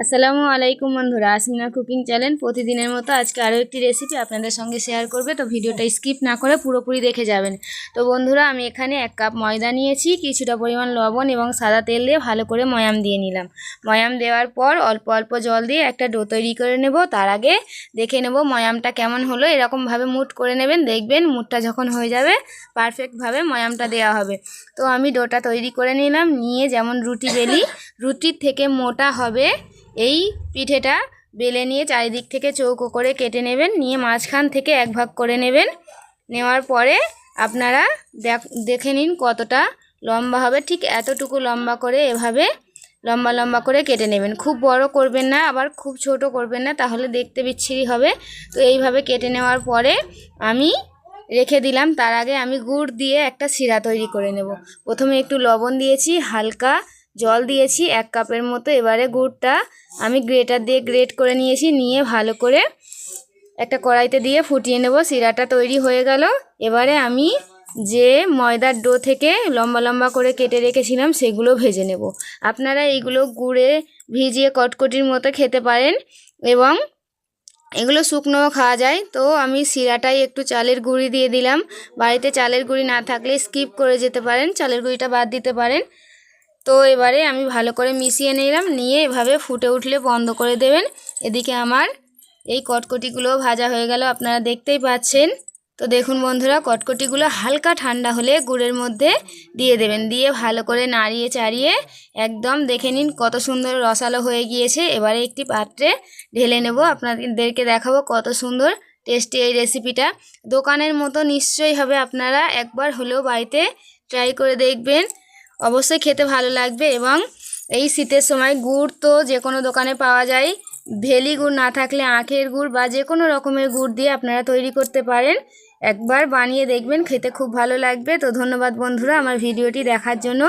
আসসালামু আলাইকুম বন্ধুরা, আসমিনা কুকিং চ্যানেল। প্রতিদিনের মতো আজকে আরও একটি রেসিপি আপনাদের সঙ্গে শেয়ার করবে। তো ভিডিওটা স্কিপ না করে পুরোপুরি দেখে যাবেন। তো বন্ধুরা, আমি এখানে এক কাপ ময়দা নিয়েছি, কিছুটা পরিমাণ লবণ এবং সাদা তেল দিয়ে ভালো করে ময়াম দিয়ে নিলাম। ময়াম দেওয়ার পর অল্প অল্প জল দিয়ে একটা ডো তৈরি করে নেব। তার আগে দেখে নেব ময়ামটা কেমন হলো। এরকমভাবে মুট করে নেবেন, দেখবেন মুটটা যখন হয়ে যাবে পারফেক্টভাবে ময়ামটা দেওয়া হবে। তো আমি ডোটা তৈরি করে নিলাম। নিয়ে যেমন রুটি বেলি, রুটির থেকে মোটা হবে এই পিঠেটা বেলে নিয়ে চারিদিক থেকে চৌকো করে কেটে নেবেন, নিয়ে মাঝখান থেকে এক ভাগ করে নেবেন। নেওয়ার পরে আপনারা দেখ- নিন কতটা লম্বা হবে। ঠিক এতটুকু লম্বা করে এভাবে লম্বা লম্বা করে কেটে নেবেন। খুব বড় করবেন না, আবার খুব ছোট করবেন না, তাহলে দেখতে বিচ্ছিরি হবে। তো এইভাবে কেটে নেওয়ার পরে আমি রেখে দিলাম। তার আগে আমি গুড় দিয়ে একটা শিরা তৈরি করে নেব। প্রথমে একটু লবণ দিয়েছি, হালকা জল দিয়েছি এক কাপের মতো। এবারে গুড়টা আমি গ্রেটার দিয়ে গ্রেট করে নিয়েছি, নিয়ে ভালো করে একটা কড়াইতে দিয়ে ফুটিয়ে নেব। শিরাটা তৈরি হয়ে গেল। এবারে আমি যে ময়দার ডো থেকে লম্বা লম্বা করে কেটে রেখেছিলাম, সেগুলো ভেজে নেব। আপনারা এইগুলো গুড়ে ভিজিয়ে কটকটির মতো খেতে পারেন এবং এগুলো শুকনোও খাওয়া যায়। তো আমি শিরাটাই একটু চালের গুঁড়ি দিয়ে দিলাম। বাড়িতে চালের গুঁড়ি না থাকলে স্কিপ করে যেতে পারেন, চালের গুঁড়িটা বাদ দিতে পারেন। তো এবারে আমি ভালো করে মিশিয়ে নিলাম, নিয়ে এভাবে ফুটে উঠলে বন্ধ করে দেবেন। এদিকে আমার এই কটকটিগুলো ভাজা হয়ে গেল, আপনারা দেখতেই পাচ্ছেন। তো দেখুন বন্ধুরা, কটকটিগুলো হালকা ঠান্ডা হলে গুড়ের মধ্যে দিয়ে দেবেন। দিয়ে ভালো করে নাড়িয়ে চাড়িয়ে একদম দেখে নিন কত সুন্দর রসালো হয়ে গিয়েছে। এবারে একটি পাত্রে ঢেলে নেব, আপনাদেরকে দেখাবো কত সুন্দর টেস্টি এই রেসিপিটা। দোকানের মতো নিশ্চয়ই হবে, আপনারা একবার হলেও বাড়িতে ট্রাই করে দেখবেন। অবশ্যই খেতে ভালো লাগবে এবং এই শীতের সময় গুড় তো যে কোনো দোকানে পাওয়া যায়। ভেলি গুড় না থাকলে আখের গুড় বা যে কোনো রকমের গুড় দিয়ে আপনারা তৈরি করতে পারেন। একবার বানিয়ে দেখবেন, খেতে খুব ভালো লাগবে। তো ধন্যবাদ বন্ধুরা আমার ভিডিওটি দেখার জন্য।